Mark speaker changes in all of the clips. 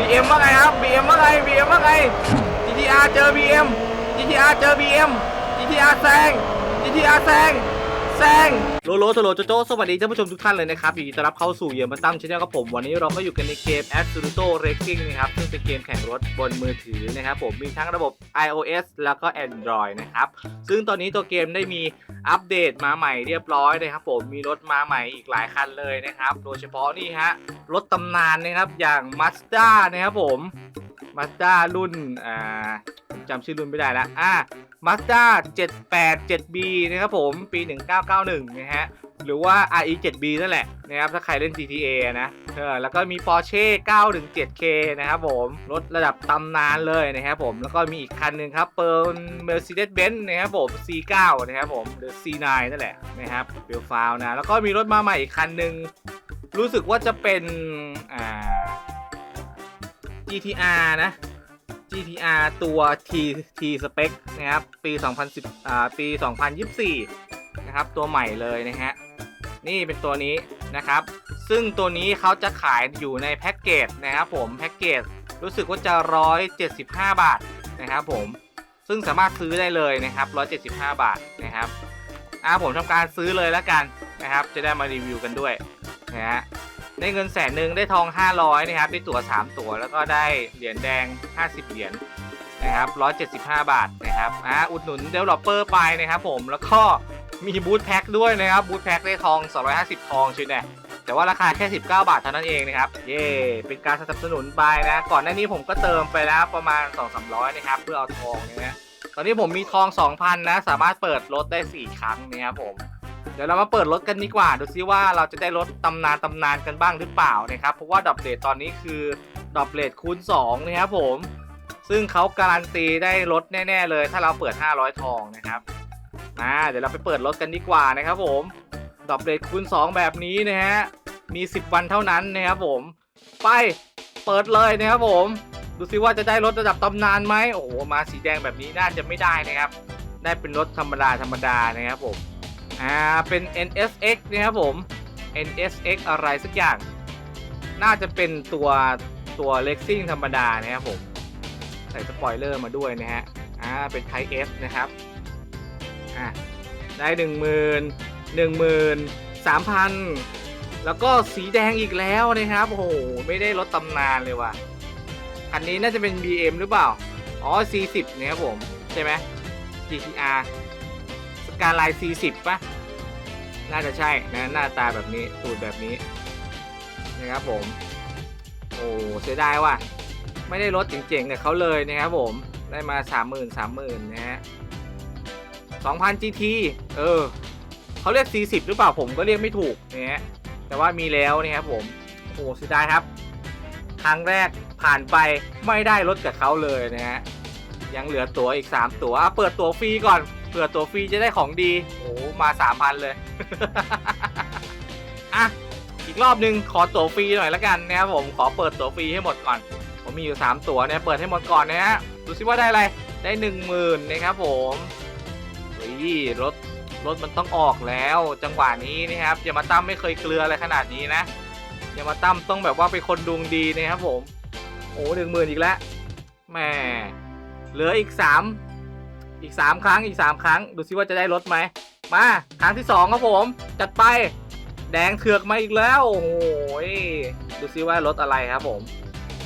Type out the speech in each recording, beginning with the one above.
Speaker 1: BM ว่าไงครับ BM ว่าไง BM ว่าไง GTR เจอ BM GTR เจอ BM GTR แซง GTR แซง แซงโลโลโซโลโจโจสวัสดีท่านผู้ชมทุกท่านเลยนะครับยินดีต้อนรับเข้าสู่เยี่ยมมาตั้มชแนลกับผมวันนี้เราก็อยู่กันในเกม a b s o l u t o Racing นะครับซึ่งเป็นเกมแข่งรถบนมือถือนะครับผมมีทั้งระบบ iOS แล้วก็ Android นะครับซึ่งตอนนี้ตัวเกมได้มีอัปเดตมาใหม่เรียบร้อยนะครับผมมีรถมาใหม่อีกหลายคันเลยนะครับโดยเฉพาะนี่ฮะรถตำนานนะครับอย่าง Mazda นะครับผม Mazda รุ่นอ่าจำชื่อรุ่นไม่ได้ล้วอ่า Mazda 787B นะครับผมปี 1991 นะฮะ หรือว่า RE 7B นั่นแหละนะครับ ถ้าใครเล่น GTA นะเออแล้วก็มี Porsche 917K นะครับผม รถระดับตำนานเลยนะครับผม แล้วก็มีอีกคันหนึ่งครับเป็น Mercedes-Benz นะครับผม C9 นะครับผม หรือ C9 นั่นแหละนะครับเบลฟาวนะ แล้วก็มีรถมาใหม่อีกคันหนึ่งรู้สึกว่าจะเป็นอ่า GTR นะ GTR ตัว T T Spec นะครับ ปี 2010อ่าปี 2024 นะครับ ตัวใหม่เลยนะฮะ นี่เป็นตัวนี้นะครับ ซึ่งตัวนี้เขาจะขายอยู่ในแพ็กเกจนะครับผม แพ็กเกจรู้สึกว่าจะ 175 บาทนะครับผม ซึ่งสามารถซื้อได้เลยนะครับ 175 บาทนะครับอ่าผมทำการซื้อเลยแล้วกันนะครับ จะได้มารีวิวกันด้วยนะฮะ ได้เงินแสนหนึ่งได้ทอง 500นะครับได้ตั๋ว 3 ตั๋วแล้วก็ได้เหรียญแดง 50 เหรียญนะครับ 175 บาทนะครับอ่าอุดหนุนเดเวลลอปเปอร์ไปนะครับผมแล้วก็มีบูทแพ็คด้วยนะครับบูทแพ็คได้ทอง 250 ทองชิวแน่แต่ว่าราคาแค่ 19 บาทเท่านั้นเองนะครับ เย่เป็นการสนับสนุนไปนะ ก่อนหน้านี้ผมก็เติมไปแล้วประมาณ 2-300 นะครับ เพื่อเอาทองนะฮะตอนนี้ผมมีทอง 2,000 นะ สามารถเปิดรถได้ 4 ครั้งนะครับผม เดี๋ยวเรามาเปิดรถกันดีกว่า ดูซิว่าเราจะได้รถตำนานตำนานกันบ้างหรือเปล่านะครับ เพราะว่าดรอปเลทตอนนี้คือดรอปเลทคูณ2นะครับผม ซึ่งเขาการันตีได้รถแน่ ๆ เลย ถ้าเราเปิด 500 ทองนะครับมาเดี๋ยวเราไปเปิดรถกันดีกว่านะครับผมดรอปเลทคูณ 2 แบบนี้นะฮะ มี 10 วันเท่านั้นนะครับผม ไป เปิดเลยนะครับผม ดูซิว่าจะได้รถระดับตำนานไหมโอ้โห มาสีแดงแบบนี้น่าจะไม่ได้นะครับ ได้เป็นรถธรรมดาธรรมดานะครับผม อ่า เป็น NSX นะครับผม NSX อะไรสักอย่าง น่าจะเป็นตัวตัวเล็กซิ่งธรรมดานะครับผม ใส่สปอยเลอร์มาด้วยนะฮะ อ่า เป็นไท S นะครับ อ่าได้หนึ่งหมื่นหนึ่งหมื่นสามพันแล้วก็สีแดงอีกแล้วนะครับ โอ้โห ไม่ได้รถตำนานเลยว่ะคันนี้น่าจะเป็น BM หรือเปล่า อ๋อ C10 นะครับผม ใช่ไหม GTR กาไลน์40ป่ะ น่าจะใช่นะหน้าตาแบบนี้ตูดแบบนี้นะครับผม โอ้เสียดายว่ะ ไม่ได้รถเจ๋งๆกับเขาเลยนะครับผมได้มา 30,000 30,000นะฮะ2,000 GT เออเขาเรียก 40 หรือเปล่าผมก็เรียกไม่ถูกนะฮะแต่ว่ามีแล้วนะครับผมโอ้เสียดายครับ ครั้งแรกผ่านไปไม่ได้รถกับเขาเลยนะฮะยังเหลือตั๋วอีก 3 ตั๋วอะเปิดตั๋วฟรีก่อน เผื่อตั๋วฟรีจะได้ของดี โอ้มา3,000เลย อะ อีกรอบหนึ่งขอตั๋วฟรีหน่อยละกันนะครับผมขอเปิดตั๋วฟรีให้หมดก่อน ผมมีอยู่ 3 ตั๋วเนี่ยเปิดให้หมดก่อนนะฮะดูซิว่าได้อะไร ได้ 10,000นะครับผมเฮ้ยรถรถมันต้องออกแล้ว จังหวะนี้นะครับยามาตั้มไม่เคยเกลืออะไรขนาดนี้นะยามาตั้มต้องแบบว่าเป็นคนดวงดีนะครับผม โอ้หนึ่งหมื่นอีกแล้วแหมเหลืออีกสาม อีกสามครั้งอีกสามครั้ง ดูซิว่าจะได้รถไหมมาครั้งที่สองครับผม จัดไป แดงเถือกมาอีกแล้ว โอ้โหยดูซิว่ารถอะไรครับผม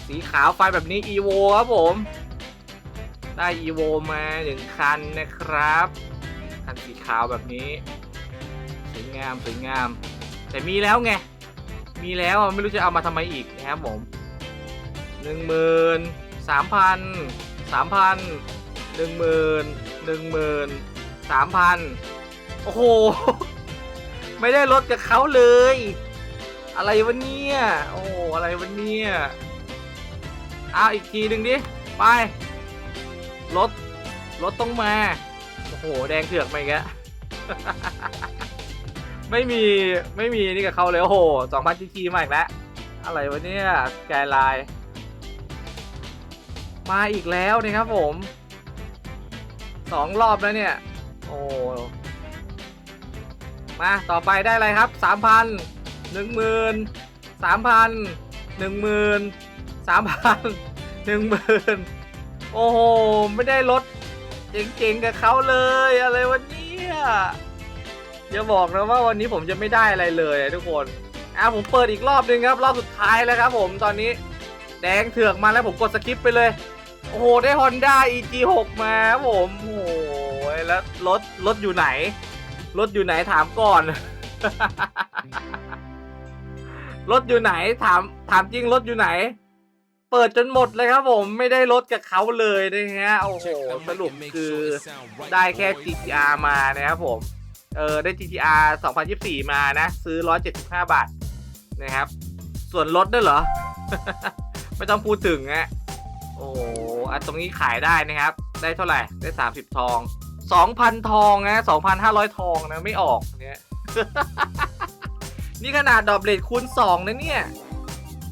Speaker 1: สีขาวไฟแบบนี้ EVO ครับผม ได้ EVO มาหนึ่งคันนะครับ คันสีขาวแบบนี้สวยงามสวยงาม แต่มีแล้วไง มีแล้วไม่รู้จะเอามาทำไมอีกนะครับผมหนึ่งหมื่นสามพันสามพัน หนึ่งหมื่นหนึ่งหมื่นสามพันโอ้โห ไม่ได้ลดกับเขาเลย อะไรวะเนี่ย โอ้โหอะไรวะเนี่ยเอาอีกทีหนึ่งดิ ไป รถ รถต้องมา โอ้โห แดงเถือกมาอีกไม่มี ไม่มีนี่กับเขาเลย โอ้โหสองพันจีทีมาอีกแล้ว อะไรวะเนี่ย แกไลน์มาอีกแล้วนะครับผม สองรอบแล้วเนี่ย โอ้มาต่อไปได้อะไรครับสามพันหนึ่งหมื่นสามพันหนึ่งหมื่นสามพันหนึ่งหมื่นโอ้โห ไม่ได้รถเจ๋งๆกับเขาเลยอะไรวันนี้อย่าบอกนะว่าวันนี้ผมจะไม่ได้อะไรเลยทุกคนอะผมเปิดอีกรอบหนึ่งครับ รอบสุดท้ายแล้วครับผมตอนนี้ แดงเถือกมาแล้วผมกดสกิปไปเลย โอ้โห ได้ Honda EG6 มาครับผมโอ้โหแล้วรถรถอยู่ไหน รถอยู่ไหนถามก่อน รถอยู่ไหนถามถามจริงรถอยู่ไหน เปิดจนหมดเลยครับผมไม่ได้รถกับเขาเลยนะฮะโอ้โหสรุปคือได้แค่ GTR มานะครับผม เออได้ GTR 2024 มานะ ซื้อ 175 บาทนะครับ ส่วนรถด้วยเหรอ ไม่ต้องพูดถึงอะโอ้โหอันตรงนี้ขายได้นะครับ ได้เท่าไหร่ ได้ 30 ทอง 2,000 ทองนะ2,500 ทองนะ ไม่ออกเนี่ย นี่ขนาดดอบเลทคูณ 2 นะเนี่ย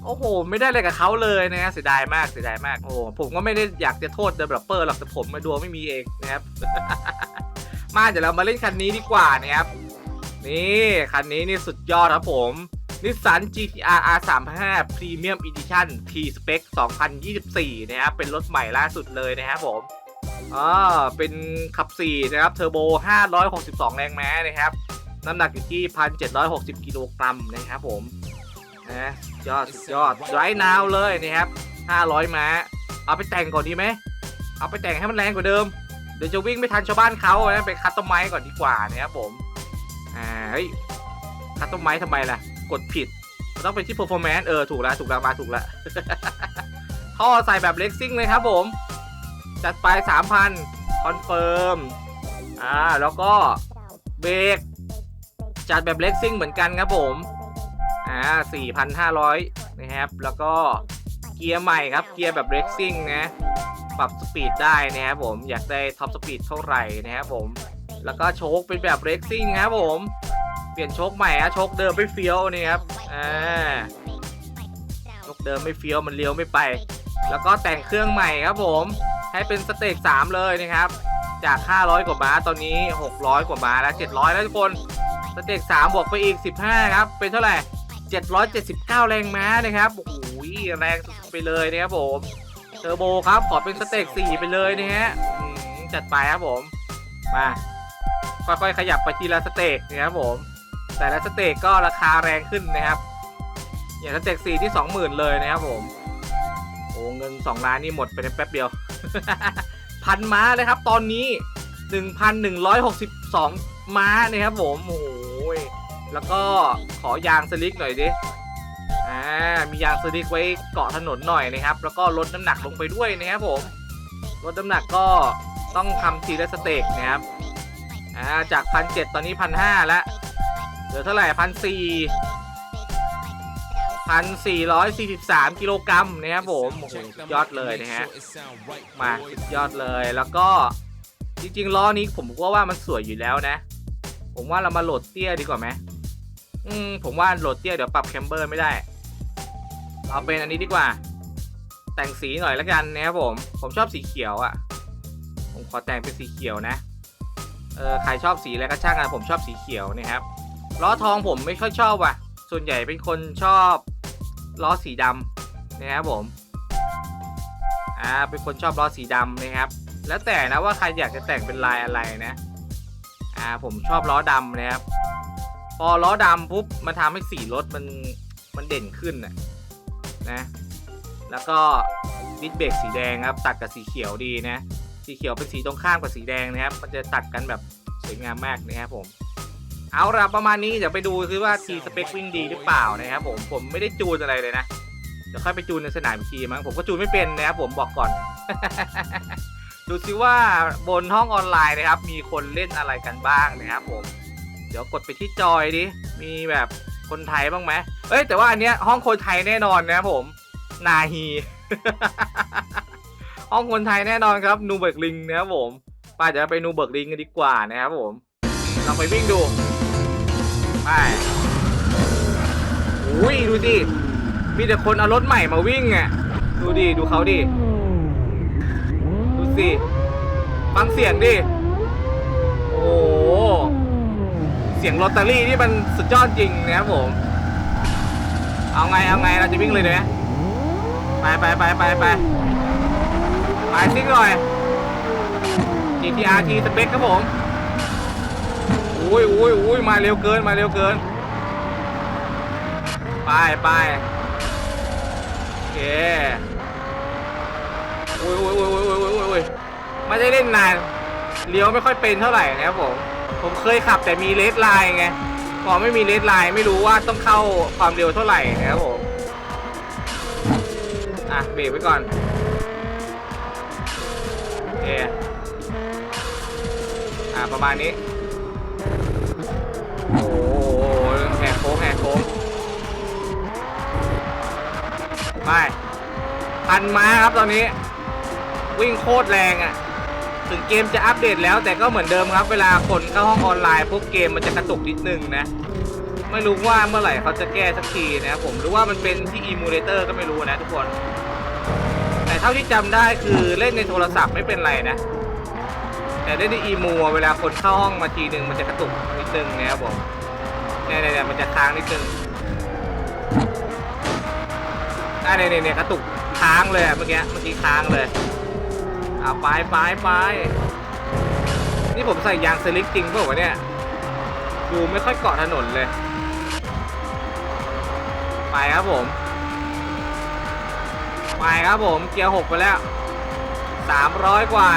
Speaker 1: โอ้โห ไม่ได้อะไรกับเขาเลยนะเสียดายมาก เสียดายมาก โอ้โหผมก็ไม่ได้อยากจะโทษ developer หรอกแต่ผมมาดวไม่มีเองนะครับ มาเดี๋ยวเรามาเล่นคันนี้ดีกว่านะครับ นี่ คันนี้นี่สุดยอดครับผม นิสสัน GTR R35 Premium Edition T Spec 2024 นะครับ เป็นรถใหม่ล่าสุดเลยนะครับผม อ่า เป็นขับ 4 นะครับ เทอร์โบ 562 แรงม้านะครับ น้ำหนักอยู่ที่ 1,760 กิโลกรัมนะครับผมนะยอดยอดไร้นาวเลยนะครับ 500 ม้า เอาไปแต่งก่อนดีไหม เอาไปแต่งให้มันแรงกว่าเดิม เดี๋ยวจะวิ่งไม่ทันชาวบ้านเขานะไปคัดต้นไม้ก่อนดีกว่านะครับผม อ่า เฮ้ยคัดต้นไม้ทำไมล่ะ กดผิดต้องเป็นที่ performance เออ ถูกแล้วถูกแล้วมาถูกแล้วท่อใส่แบบเล็กซิ่งเลยครับผม จัดไป 3,000 คอนเฟิร์ม อ่า แล้วก็เบรกจัดแบบเล็กซิ่งเหมือนกันครับผม อ่า 4,500 นะครับ แล้วก็เกียร์ใหม่ครับ เกียร์แบบเล็กซิ่งนะ ปรับสปีดได้นะครับผม อยากได้ท็อปสปีดเท่าไหร่นะครับผม แล้วก็โชคเป็นแบบเล็กซิ่งครับผม เปลี่ยนโชคใหม่อะโชคเดิมไม่เฟี้ยวนี่ครับอ่าโชคเดิมไม่เฟี้ยวมันเลี้ยวไม่ไป แล้วก็แต่งเครื่องใหม่ครับผม ให้เป็นสเตจ3เลยนะครับ จาก 500 กว่าม้าตอนนี้ 600 กว่าม้าแล้ว700แล้วทุกคนสเตจ3บวกไปอีก 15 ครับ เป็นเท่าไหร่ 779 แรงม้านะครับโอ้โหแรงสุดไปเลยนะครับผมเทอร์โบครับขอเป็นสเตจ4ไปเลยนะฮะจัดไปครับผมมาค่อยๆขยับไปทีละสเตจนะครับผม แต่ละสเตจก็ราคาแรงขึ้นนะครับอย่างสเตจ4ที่20,000เลยนะครับผมโอ้เงิน2ล้านนี่หมดไปในแป๊บเดียวพันม้าเลยครับ ตอนนี้1,162ม้านะครับผมโอ้โหแล้วก็ขอยางสลิกหน่อยดิอ่ามียางสลิกไว้เกาะถนนหน่อยนะครับ แล้วก็ลดน้ำหนักลงไปด้วยนะครับผมลดน้ำหนักก็ต้องทำทีละสเต็กนะครับอ่าจากพันเจ็ดตอนนี้พันห้าแล้ว เหลือเท่าไหร่พันสี่พันสี่ร้อยสี่สิบสามกิโลกรัมนะครับผมโอ้โหยอดเลยนะฮะมาสุดยอดเลยแล้วก็จริงๆล้อนี้ผมก็ว่ามันสวยอยู่แล้วนะ ผมว่าเรามาโหลดเตี้ยดีกว่าไหมอืมผมว่าโหลดเตี้ยเดี๋ยวปรับแคมเบอร์ไม่ได้ เอาเป็นอันนี้ดีกว่า แต่งสีหน่อยแล้วกันนะครับผม ผมชอบสีเขียวอะ่ะ ผมขอแต่งเป็นสีเขียวนะเออใครชอบสีอะไรก็ช่างกันผมชอบสีเขียวนะครับ ล้อทองผมไม่ค่อยชอบว่ะ ส่วนใหญ่เป็นคนชอบล้อสีดำนะครับผม อ่า เป็นคนชอบล้อสีดำนะครับ แล้วแต่นะว่าใครอยากจะแต่งเป็นลายอะไรนะ อ่า ผมชอบล้อดำนะครับ พอล้อดำปุ๊บ มันทำให้สีรถมันมันเด่นขึ้นน่ะนะ แล้วก็ดิสเบรกสีแดงครับ ตัดกับสีเขียวดีนะ สีเขียวเป็นสีตรงข้ามกับสีแดงนะครับ มันจะตัดกันแบบสวยงามมากนะครับผม เอาละประมาณนี้เดี๋ยวไปดูคือว่าทีสเปควิ่งดีหรือเปล่านะครับผมผมไม่ได้จูนอะไรเลยนะเดี๋ยวค่อยไปจูนในสนามอีทีมั้งผมก็จูนไม่เป็นนะครับผมบอกก่อน ดูซิว่าบนห้องออนไลน์นะครับ มีคนเล่นอะไรกันบ้างนะครับผม เดี๋ยวกดไปที่จอยดิมีแบบคนไทยบ้างไหมเอ้ยแต่ว่าอันเนี้ยห้องคนไทยแน่นอนนะครับผม นาฮีห้องคนไทยแน่นอนครับนูเบิร์กลิงนะครับผมไป้าเดี๋ยวไปนูเบิร์กลิงกันดีกว่านะครับผม ลองไปวิ่งดู ไปอุ้ยดูดิ มีแต่คนเอารถใหม่มาวิ่งอะ ดูดิ ดูเขาดิ ดูสิ ฟังเสียงดิ โอ้โหเสียงลอตเตอรี่นี่มันสุดยอดจริงนะครับผม เอาไง เอาไง เราจะวิ่งเลยไหมไปไปไปไปไปไปซิ่งหน่อย GTR T สเปคครับผม อุ้ยอุ้ยอุ้ยมาเร็วเกินมาเร็วเกิน ไปไปโอเคอุ้ยอุ้ยอุ้ยอุ้ยอุ้ยอุ้ยอุ้ยไม่ได้เล่นนานเลี้ยวไม่ค่อยเป็นเท่าไหร่นะครับผมผมเคยขับแต่มีเลสไลน์ไงพอไม่มีเลสไลน์ไม่รู้ว่าต้องเข้าความเร็วเท่าไหร่นะครับผมอะเบรกไว้ก่อนโอเอะประมาณนี้ ไปพันม้าครับตอนนี้ วิ่งโคตรแรงอะ่ะ ถึงเกมจะอัปเดตแล้วแต่ก็เหมือนเดิมครับ เวลาคนเข้าห้องออนไลน์พวกเกมมันจะกระตุกนิดนึงนะ ไม่รู้ว่าเมื่อไหร่เขาจะแก้สักทีนะผมหรือว่ามันเป็นที่อีมูเลเตอร์ก็ไม่รู้นะทุกคน แต่เท่าที่จำได้คือเล่นในโทรศัพท์ไม่เป็นไรนะแต่เล่นในอีมูเวลาคนเข้าห้องมาทีนึงมันจะกระตุกนิดนึงนะครับผมเนี่ยเนี่ยเนี่ยมันจะค้างนิดนึง อ่าเนี่ยเนี่ยเนี่ยกระตุกค้างเลยเมื่อกี้เมื่อกี้ค้างเลยอ่าไปไปไปนี่ผมใส่ยางสลิกจริงเปล่าวะเนี่ยดูไม่ค่อยเกาะถนนเลย ไปครับผม ไปครับผมเกียร์หกไปแล้วสามร้อยกว่า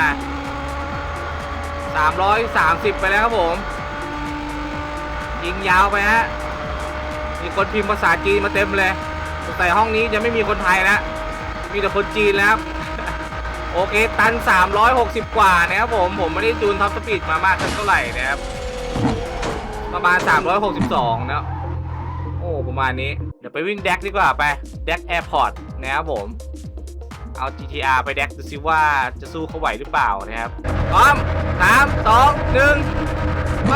Speaker 1: สามร้อยสามสิบไปแล้วครับผม ยิงยาวไปฮะมีคนพิมพ์ภาษาจีนมาเต็มเลย สงสัยห้องนี้จะไม่มีคนไทยแล้ว มีแต่คนจีนแล้วครับโอเค ตัน 360 กว่านะครับผม ผมไม่ได้จูนท็อปสปีดมามากเท่าไหร่นะครับ ประมาณ 362 นะโอ้ประมาณนี้ เดี๋ยวไปวิ่งแดกดีกว่าไปแดกแอร์พอร์ตนะครับผม เอา GTR ไปแดกดูซิว่าจะสู้เขาไหวหรือเปล่านะครับพร้อมสามสองหนึ่งไป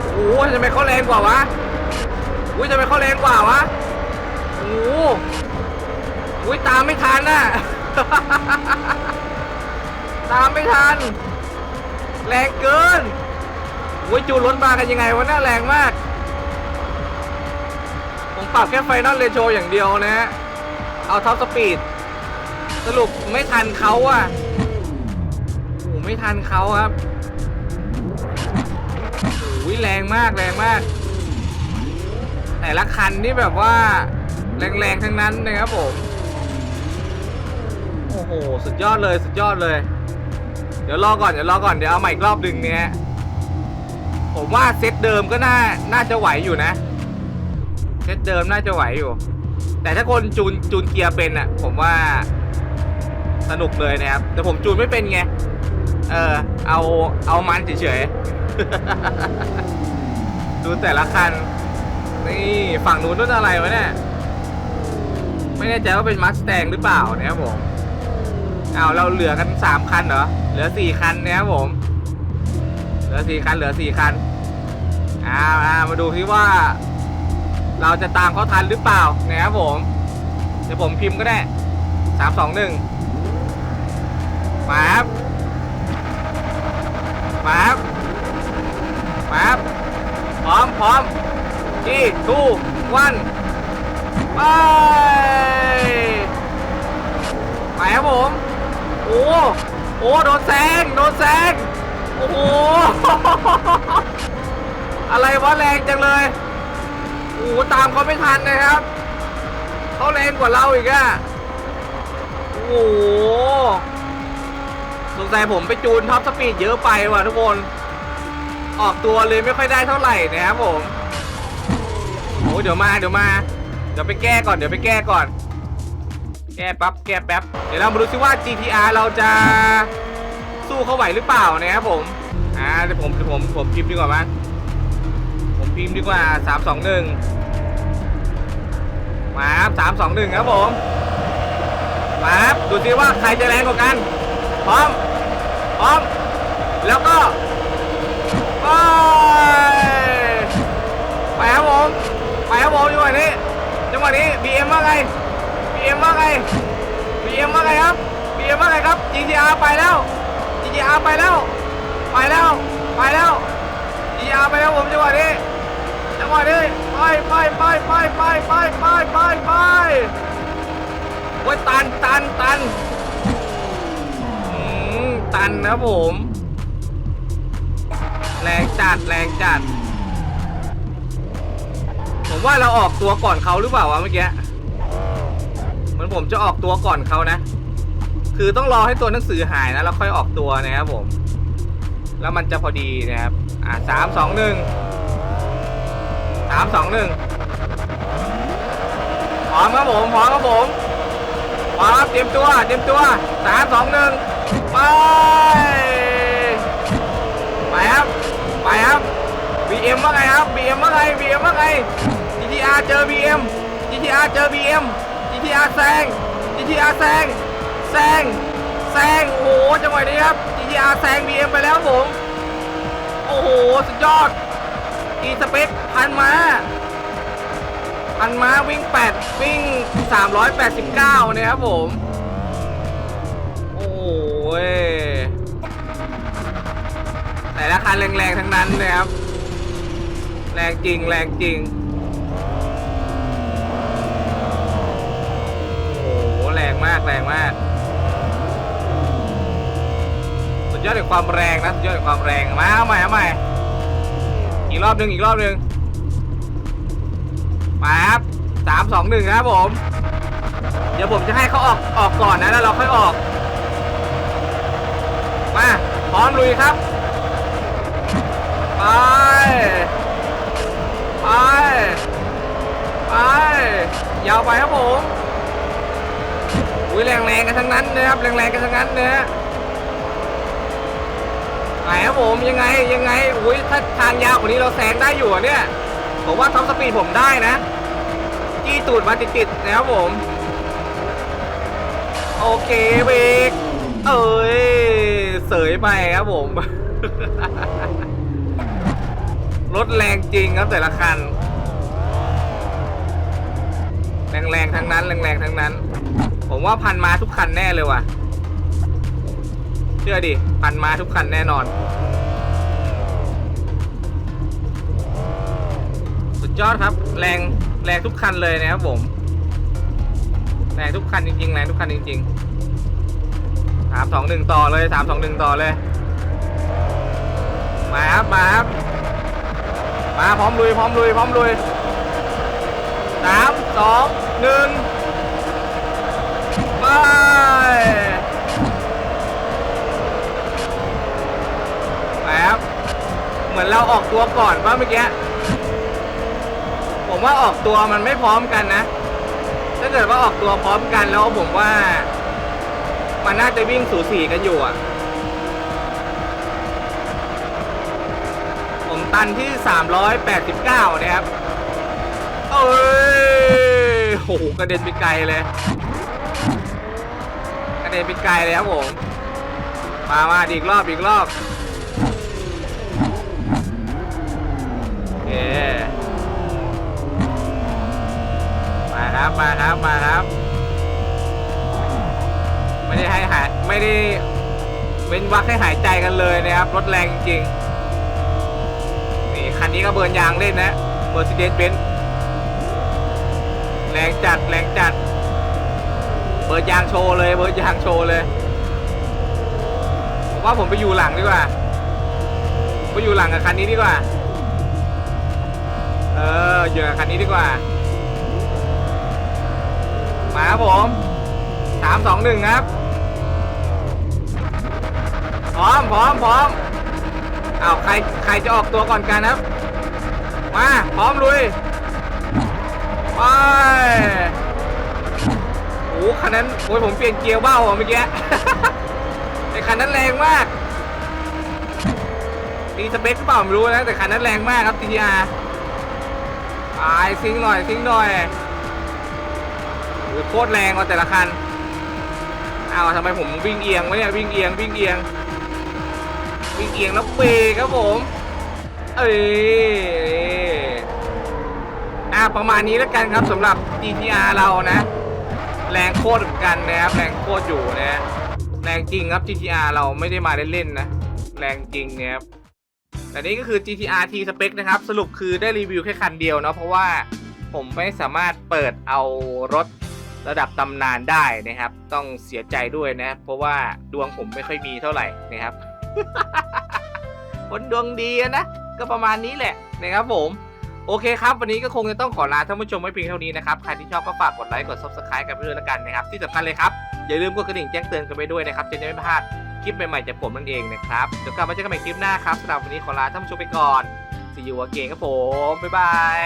Speaker 1: โอ้โหทำไมเขาแรงกว่าวะ อุ้ยทำไมเขาแรงกว่าวะโอ้โหอุ้ยตามไม่ทันน่ะ ตามไม่ทัน แรงเกินอุ้ยจูนรถมากันยังไงวะน่าแรงมาก ผมปรับแค่ไฟนอลเรโชอย่างเดียวนะฮะ เอาท็อปสปีด สรุปไม่ทันเขาอะโอ้โหไม่ทันเขาครับโอ้ยแรงมากแรงมาก แต่ละคันนี่แบบว่าแรงๆทั้งนั้นนะครับผม โอ้โห สุดยอดเลยสุดยอดเลย เดี๋ยวรอก่อนเดี๋ยวรอก่อนเดี๋ยวเอาใหม่อีกรอบหนึ่งเนี่ยผมว่าเซตเดิมก็น่าน่าจะไหวอยู่นะ เซตเดิมน่าจะไหวอยู่ แต่ถ้าคนจูนจูนเกียร์เป็นอะ ผมว่าสนุกเลยนะครับ แต่ผมจูนไม่เป็นไง เออ เอาเอามันเฉยๆดูแต่ละคัน นี่ฝั่งนู้นนู่นอะไรวะเนี่ย ไม่แน่ใจว่าเป็นมัสแตงหรือเปล่านะครับผมเอาวเราเหลือกันสามคันเหรอ เหลือสี่คันนะครับผม เหลือสี่คัน เหลือสี่คันอ่าอ่ามาดูที่ว่า เราจะตามเขาทันหรือเปล่านะครับผม เดี๋ยวผมพิมพ์ก็ได้สามสองหนึ่งมาครับมาครับมาครับพร้อมพร้อม ที่ทูวันไป ไปครับผม โอ้โอ้โดนแซง โดนแซง โอ้โห อะไรวะแรงจังเลย โอ้ตามเขาไม่ทันนะครับเขาแรงกว่าเราอีกอะโอ้โหสงสัยผมไปจูนท็อปสปีดเยอะไปว่ะทุกคน ออกตัวเลยไม่ค่อยได้เท่าไหร่นะครับผม เดี๋ยวมาเดี๋ยวมาเดี๋ยวไปแก้ก่อนเดี๋ยวไปแก้ก่อน แก้ปั๊บแก้แป๊บเดี๋ยวเรามาดูซิว่า GTR เราจะสู้เขาไหวหรือเปล่านะครับผมอ่าเดี๋ยวผมเดี๋ยวผมผมพิมพ์ดีกว่ามั้ยผมพิมพ์ดีกว่า3 2 1มาครับ3 2 1ครับผมมาครับดูซิว่าใครจะแรงกว่ากันพร้อมพร้อมแล้วก็ไปไปครับผม ไปครับผมจังหวะนี้จังหวะนี้ BM ว่าไง BM ว่าไง BM ว่าไงครับ BM ว่าไงครับ GTR ไปแล้ว GTR ไปแล้ว ไปแล้ว ไปแล้ว GTR ไปแล้วผมจังหวะนี้จังหวะนี้ไปไปไปไปไปไปไปไปไปโอ้ยตันตันตันตันนะผม แรงจัดแรงจัด ผมว่าเราออกตัวก่อนเขาหรือเปล่าวะเมื่อกี้เหมือนผมจะออกตัวก่อนเขานะ คือต้องรอให้ตัวหนังสือหายนะแล้วค่อยออกตัวนะครับผม แล้วมันจะพอดีนะครับ อ่าสามสองหนึ่งสามสองหนึ่งพร้อมครับผมพร้อมครับผมพร้อมรับเตรียมตัวเตรียมตัวสามสองหนึ่งไปไปครับไปครับ BM ว่าไงครับ BM ว่าไง BM ว่าไง GTR เจอ BM GTR เจอ BM GTR แซง GTR แซง แซง แซง โอ้โห จังหวะนี้ครับ GTR แซง BM ไปแล้วผม โอ้โห สุดยอดอีสเปคพันมาพันมาวิ่ง 8 วิ่ง 389 นะครับผม โอ้โหยแต่ละคันแรงๆ ทั้งนั้นนะครับ แรงจริง แรงจริง แรงมากแรงมาก สุดยอดแห่งความแรงนะสุดยอดแห่งความแรงมาเอาใหม่เอาใหม่อีกรอบหนึ่งอีกรอบหนึ่งมาครับสามสองหนึ่งนะครับผม เดี๋ยวผมจะให้เขาออกออกก่อนนะแล้วเราค่อยออก มาพร้อมลุยครับ ไป ไป ไป ยาวไปครับผม อุ้ยแรงๆกันทั้งนั้นนะครับแรงๆกันทั้งนั้นนะฮะไหนครับผมยังไงยังไงอุ้ยถ้าทางยาวกว่านี้เราแซงได้อยู่เนี่ยผมว่าท็อปสปีดผมได้นะจี้ตูดมาติดๆนะครับผมโอเคเบรกเอ้ยเสยไปครับผม รถแรงจริงครับแต่ละคัน แรงๆทั้งนั้น แรงๆทั้งนั้น ผมว่าพันมาทุกคันแน่เลยว่ะ เชื่อดิ พันมาทุกคันแน่นอน สุดยอดครับ แรงแรงทุกคันเลยนะครับผม แรงทุกคันจริงๆแรงทุกคันจริงๆสามสองหนึ่งต่อเลยสามสองหนึ่งต่อเลย มาครับมาครับมาพร้อมลุยพร้อมลุยพร้อมลุยสามสองหนึ่ง ไปไปครับเหมือนเราออกตัวก่อนว่าเมื่อกี้ ผมว่าออกตัวมันไม่พร้อมกันนะ ถ้าเกิดว่าออกตัวพร้อมกันแล้วผมว่า มันน่าจะวิ่งสูสีกันอยู่อะ ผมตันที่ 389 นะครับ เอ้ยโอ้โหกระเด็นไปไกลเลย กระเด็นไกลเลยครับผมมามาอีกรอบอีกรอบโอเคมาครับมาครับมาครับ ไม่ได้ให้หายไม่ได้เว้นวักให้หายใจกันเลยนะครับ รถแรงจริงๆนี่คันนี้ก็เบิร์นยางเล่นนะ Mercedes Benz แรงจัดแรงจัด เบิร์ยางโชว์เลยเบิร์ยางโชว์เลยผมว่าผมไปอยู่หลังดีกว่าไปอยู่หลังกับคันนี้ดีกว่า เอออยู่กับคันนี้ดีกว่ามาครับผมสามสองหนึ่งครับพร้อมพร้อมพร้อมเอาใครใครจะออกตัวก่อนกันครับ มา พร้อมลุย ไป อ้คันนั้นโอ้ยผมเปลี่ยนเกียร์เบ้าอะเมื่อกี้ไอคันนั้นแรงมากตีสเปคหรือเปล่าไม่รู้นะแต่คันนั้นแรงมากครับ TTR ไปซิงหน่อยซิงหน่อยโอ้โหโคตรแรงว่ะแต่ละคันอ้าวทำไมผมวิ่งเอียงวะเนี่ยวิ่งเอียงวิ่งเอียงวิ่งเอียงแล้วเบรกครับผม เอ้ยอ่าประมาณนี้แล้วกันครับสำหรับ GTR เรานะ แรงโคตรเหมือนกันนะครับแรงโคตรอยู่นะ แรงจริงครับ GTR เราไม่ได้มาเล่นๆนะ แรงจริงเนี่ยครับแต่นี้ก็คือ GTR T Spec นะครับ สรุปคือได้รีวิวแค่คันเดียวเนาะเพราะว่าผมไม่สามารถเปิดเอารถระดับตำนานได้นะครับ ต้องเสียใจด้วยนะ เพราะว่าดวงผมไม่ค่อยมีเท่าไหร่นะครับคนดวงดีนะ ก็ประมาณนี้แหละนะครับผม โอเคครับ วันนี้ก็คงจะต้องขอลาท่านผู้ชมไว้เพียงเท่านี้นะครับ ใครที่ชอบก็ฝากกดไลค์ กด subscribe กันไปด้วยละกันนะครับ ที่สำคัญเลยครับ อย่าลืมกดกระดิ่งแจ้งเตือนกันไปด้วยนะครับ จะได้ไม่พลาดคลิปใหม่ๆจากผมนั่นเองนะครับเดี๋ยวกลับมาเจอกันใหม่คลิปหน้าครับสำหรับวันนี้ขอลาท่านผู้ชมไปก่อน see you again ครับผมบ๊ายบาย